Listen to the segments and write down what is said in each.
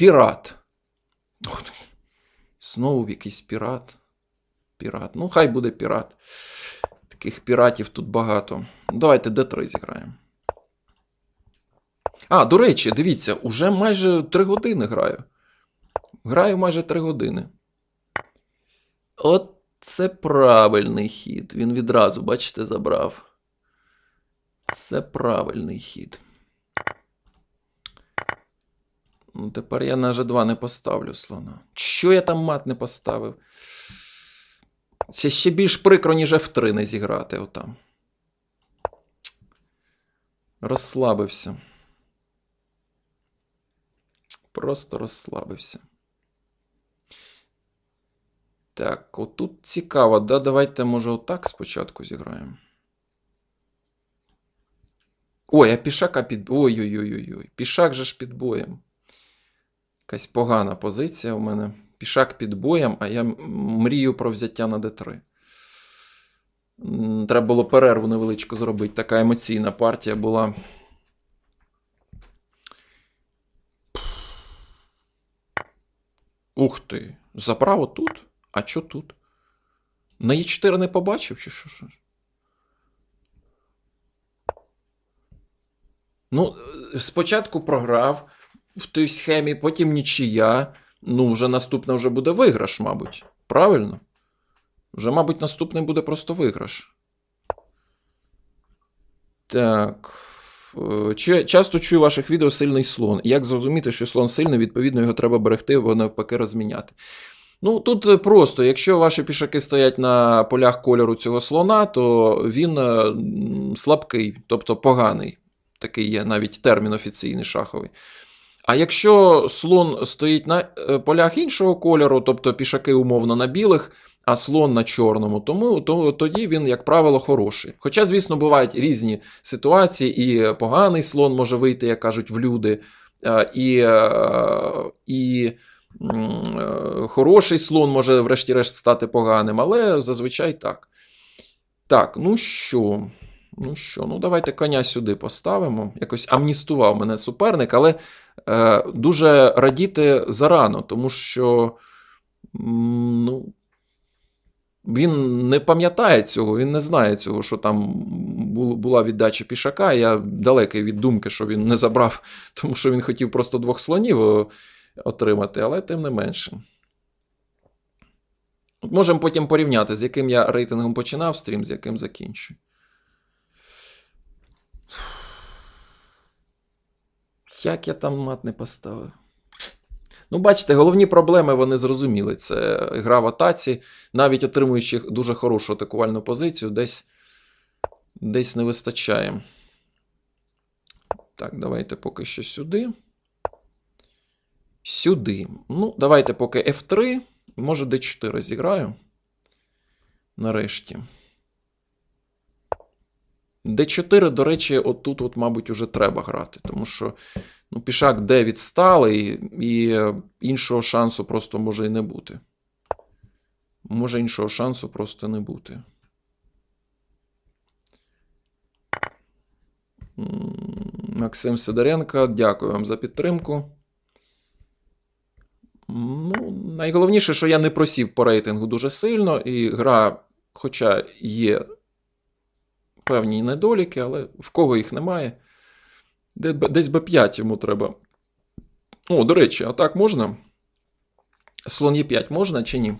Пірат. Ох, Знову якийсь пірат. Пірат. Ну, хай буде пірат. Таких піратів тут багато. Давайте D3 зіграємо. А, до речі, дивіться, уже майже 3 години граю. Граю майже 3 години. От це правильний хід. Він відразу, бачите, забрав. Це правильний хід. Ну, тепер я на G2 не поставлю слона. Що я там мат не поставив? Це ще більш прикро, ніж F3 не зіграти отам. Розслабився. Просто розслабився. Так, отут цікаво, да? Давайте, може, отак спочатку зіграємо. Ой, а пішака під. Ой-ой-ой-ой. Пішак же ж під боєм. Якась погана позиція у мене. Пішак під боєм, а я мрію про взяття на d3. Треба було перерву невеличку зробити. Така емоційна партія була. Ух ти. Заправо тут? А що тут? На Е4 не побачив, чи що? що? Ну, е, спочатку програв в той схемі, потім нічия. Ну, вже наступне вже буде виграш, мабуть. Правильно? Вже, мабуть, наступний буде просто виграш. Так. Е, часто чую ваших відео сильний слон. Як зрозуміти, що слон сильний, відповідно, його треба берегти, або навпаки розміняти. Ну, тут е, просто, якщо ваші пішаки стоять на полях кольору цього слона, то він е, слабкий, тобто поганий. Такий є навіть термін офіційний шаховий. А якщо слон стоїть на е, полях іншого кольору, тобто пішаки умовно на білих, а слон на чорному, тому то, тоді він, як правило, хороший. Хоча, звісно, бувають різні ситуації, і поганий слон може вийти, як кажуть, в люди, е, і, е, і хороший слон може, врешті-решт, стати поганим, але зазвичай так. Так, ну що? Ну що, ну давайте коня сюди поставимо. Якось амністував мене суперник, але е, дуже радіти зарано, тому що ну, він не пам'ятає цього, він не знає цього, що там була віддача пішака. Я далекий від думки, що він не забрав, тому що він хотів просто двох слонів отримати, але тим не менше. Можемо потім порівняти, з яким я рейтингом починав стрім, з яким закінчую. Як я там мат не поставив? Ну, бачите, головні проблеми вони зрозуміли. Це гра в атаці, навіть отримуючи дуже хорошу атакувальну позицію, десь, десь не вистачає. Так, давайте поки що сюди. Сюди. Ну, давайте поки F3. Може, D4 зіграю. Нарешті. D4, до речі, отут, от, мабуть, уже треба грати, тому що ну, пішак D відсталий, і е, іншого шансу просто може і не бути. Може іншого шансу просто не бути. Максим Сидоренко, дякую вам за підтримку. Ну, найголовніше, що я не просів по рейтингу дуже сильно, і гра, хоча є певні недоліки, але в кого їх немає. Десь Б5 йому треба. О, до речі, а так можна? Слон Е5 можна чи ні?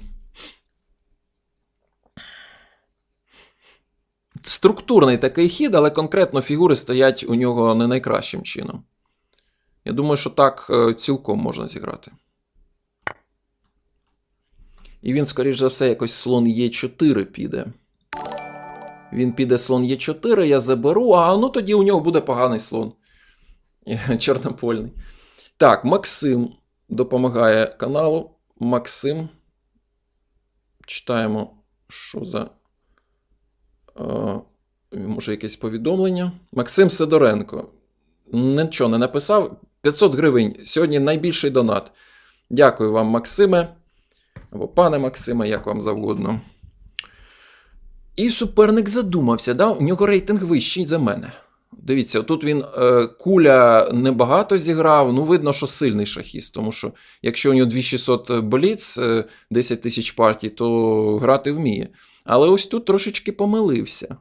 Структурний такий хід, але конкретно фігури стоять у нього не найкращим чином. Я думаю, що так е, цілком можна зіграти. І він, скоріш за все, якось слон Е4 піде. Він піде слон Е4, я заберу, а ну тоді у нього буде поганий слон. Чорнопольний. Так, Максим допомагає каналу. Максим. Читаємо, що за. Е, може, якесь повідомлення. Максим Сидоренко. Нічого не написав. 500 гривень. Сьогодні найбільший донат. Дякую вам, Максиме. Або пане Максиме, як вам завгодно. І суперник задумався, да? у нього рейтинг вищий за мене. Дивіться, тут він е, куля небагато зіграв. Ну, видно, що сильний шахіст, тому що якщо у нього 2600 боліц, е, 10 тисяч партій, то грати вміє. Але ось тут трошечки помилився.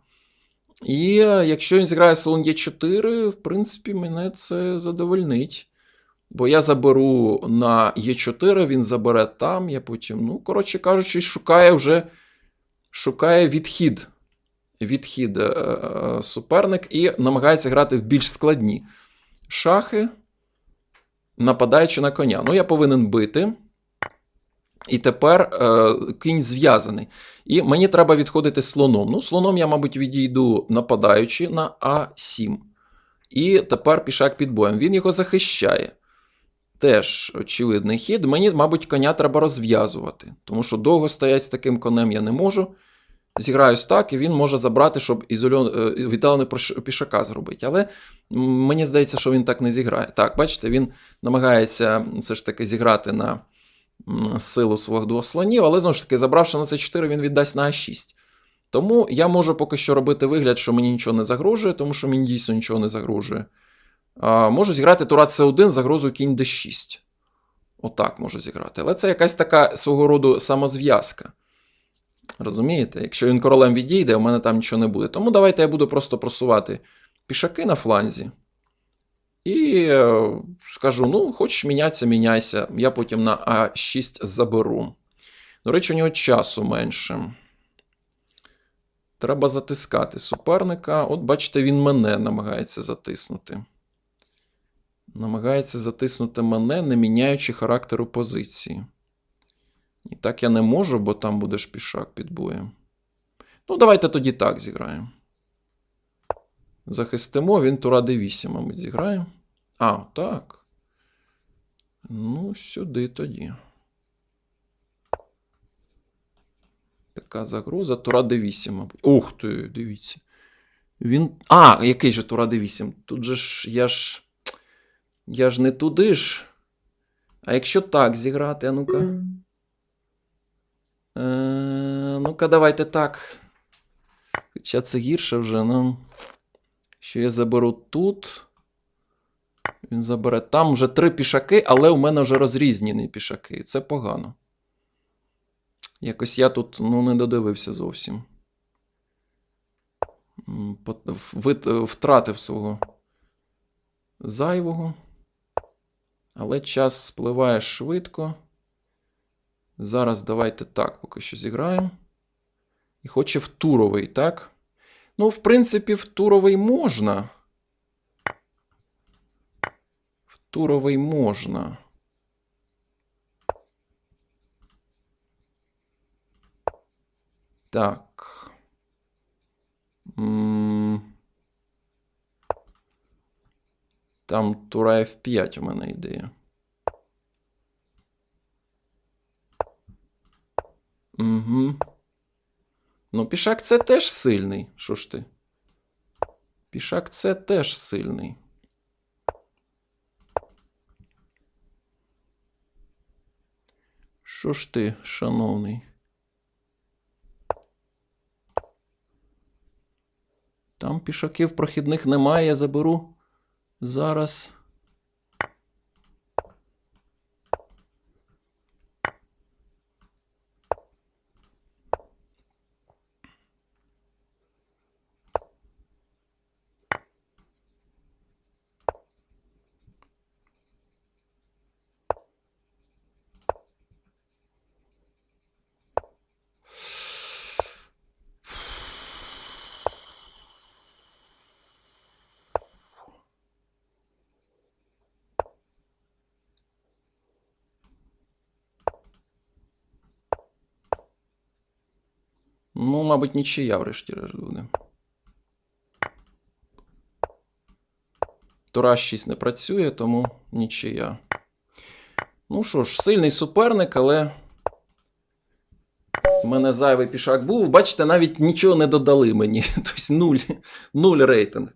І е, якщо він зіграє слон Е4, в принципі, мене це задовольнить. Бо я заберу на Е4, він забере там, я потім, ну, коротше кажучи, шукає вже шукає відхід. Відхід е, е, суперник і намагається грати в більш складні шахи, нападаючи на коня. Ну, я повинен бити. І тепер е, кінь зв'язаний. І мені треба відходити слоном. Ну, слоном я, мабуть, відійду нападаючи на А7. І тепер пішак під боєм. Він його захищає. Теж очевидний хід. Мені, мабуть, коня треба розв'язувати, тому що довго стоять з таким конем я не можу. Зіграюсь так, і він може забрати, щоб ізольон... е, віддалений пішака зробити. Але мені здається, що він так не зіграє. Так, бачите, він намагається все ж таки зіграти на силу своїх двох слонів, але знову ж таки, забравши на С4, він віддасть на А6. Тому я можу поки що робити вигляд, що мені нічого не загрожує, тому що мені дійсно нічого не загрожує. Можу зіграти тура С1 загрозою кінь Д6. Отак можу зіграти. Але це якась така свого роду самозв'язка. Розумієте? Якщо він королем відійде, у мене там нічого не буде. Тому давайте я буду просто просувати пішаки на фланзі. І е, скажу: ну, хочеш мінятися, міняйся. Я потім на А6 заберу. До речі, у нього часу менше. Треба затискати суперника. От, бачите, він мене намагається затиснути. Намагається затиснути мене, не міняючи характеру позиції. І так я не можу, бо там буде пішак під боєм. Ну, давайте тоді так зіграємо. Захистимо, він тура d8, мабуть, зіграє. А, так. Ну, сюди тоді. Така загроза. Тура d8, мабуть. Ух ти, дивіться. Він. А, який же тура d8? Тут же ж я ж. Я ж не туди ж. А якщо так зіграти, а ну-ка. Е, ну-ка, давайте так. Хоча це гірше вже, ну. Що я заберу тут. Він забере. Там вже три пішаки, але у мене вже розрізнені пішаки. Це погано. Якось я тут ну, не додивився зовсім. Втратив свого зайвого. Але час спливає швидко. Зараз давайте так поки що зіграємо. І хоче в туровий, так? Ну, в принципі, в туровий можна. В туровий можна. Так. М. Там тура F5 у мене ідея. Угу. Ну, пішак це теж сильний. Що ж ти? Пішак це теж сильний. Що ж ти, шановний? Там пішаків прохідних немає, я заберу зараз. Ну, мабуть, нічия врешті-решт буде. Тура 6 не працює, тому нічия. Ну що ж, сильний суперник, але. У мене зайвий пішак був. Бачите, навіть нічого не додали мені. Тобто нуль, нуль рейтинг.